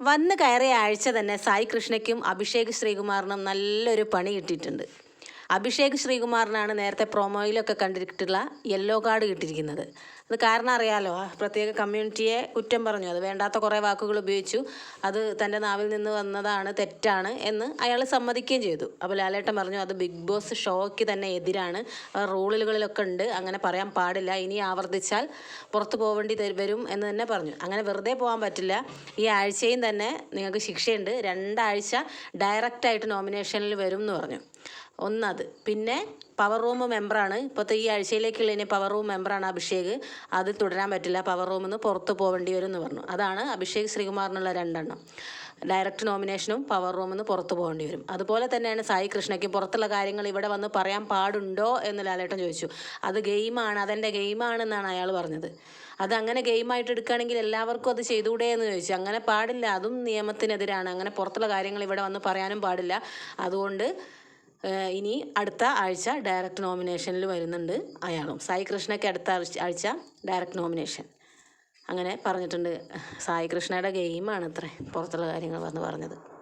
വന്ന് കയറിയ ആഴ്ച തന്നെ സായി കൃഷ്ണയ്ക്കും അഭിഷേക് ശ്രീകുമാറിനും നല്ലൊരു പണി കിട്ടിയിട്ടുണ്ട്. അഭിഷേക് ശ്രീകുമാറിനാണ് നേരത്തെ പ്രൊമോയിലൊക്കെ കണ്ടിട്ടുള്ള യെല്ലോ കാർഡ് കിട്ടിയിരിക്കുന്നത്. അത് കാരണം അറിയാലോ. പ്രത്യേക കമ്മ്യൂണിറ്റിയെ കുറ്റം പറഞ്ഞു. അത് വേണ്ടാത്ത കുറേ വാക്കുകൾ ഉപയോഗിച്ചു. അത് തന്റെ നാവിൽ നിന്ന് വന്നതാണ് തെറ്റാണ് എന്ന് അയാൾ സമ്മതിക്കുകയും ചെയ്തു. അപ്പോൾ ലാലേട്ടൻ പറഞ്ഞു അത് ബിഗ് ബോസ് ഷോയ്ക്ക് തന്നെ എതിരാണ്. റൂളുകളിലൊക്കെ ഉണ്ട്. അങ്ങനെ പറയാൻ പാടില്ല. ഇനി ആവർത്തിച്ചാൽ പുറത്തു പോവേണ്ടി വരും എന്ന് തന്നെ പറഞ്ഞു. അങ്ങനെ വെറുതെ പോകാൻ പറ്റില്ല. ഈ ആഴ്ചയും തന്നെ നിങ്ങൾക്ക് ശിക്ഷയുണ്ട്. രണ്ടാഴ്ച ഡയറക്റ്റായിട്ട് നോമിനേഷനിൽ വരും എന്ന് പറഞ്ഞു. ഒന്നത്. പിന്നെ പവർ റൂം മെമ്പറാണ് ഇപ്പോഴത്തെ ഈ ആഴ്ചയിലേക്കുള്ള ഇനി പവർ റൂം മെമ്പറാണ് അഭിഷേക്. അത് തുടരാൻ പറ്റില്ല. പവർ റൂമിൽ നിന്ന് പുറത്ത് പോകേണ്ടി വരും എന്ന് പറഞ്ഞു. അതാണ് അഭിഷേക് ശ്രീകുമാറിനുള്ള രണ്ടെണ്ണം. ഡയറക്റ്റ് നോമിനേഷനും പവർ റൂമിൽ നിന്ന് പുറത്ത് പോകേണ്ടി വരും. അതുപോലെ തന്നെയാണ് സായി കൃഷ്ണയ്ക്ക് പുറത്തുള്ള കാര്യങ്ങൾ ഇവിടെ വന്ന് പറയാൻ പാടുണ്ടോ എന്ന് ലാലേട്ടൻ ചോദിച്ചു. അത് ഗെയിമാണ് അതെന്റെ ഗെയിമാണെന്നാണ് അയാൾ പറഞ്ഞത്. അത് അങ്ങനെ ഗെയിമായിട്ട് എടുക്കുകയാണെങ്കിൽ എല്ലാവർക്കും അത് ചെയ്തുകൂടെ എന്ന് ചോദിച്ചു. അങ്ങനെ പാടില്ല. അതും നിയമത്തിനെതിരാണ്. അങ്ങനെ പുറത്തുള്ള കാര്യങ്ങൾ ഇവിടെ വന്ന് പറയാനും പാടില്ല. അതുകൊണ്ട് ഇനി അടുത്ത ആഴ്ച ഡയറക്റ്റ് നോമിനേഷനിൽ വരുന്നുണ്ട് അയാളും. സായി കൃഷ്ണയ്ക്ക് അടുത്ത ആഴ്ച- ഡയറക്റ്റ് നോമിനേഷൻ. അങ്ങനെ പറഞ്ഞിട്ടുണ്ട്. സായി കൃഷ്ണയുടെ ഗെയിമാണ് അത്രേ പുറത്തുള്ള കാര്യങ്ങൾ വന്ന് പറഞ്ഞത്.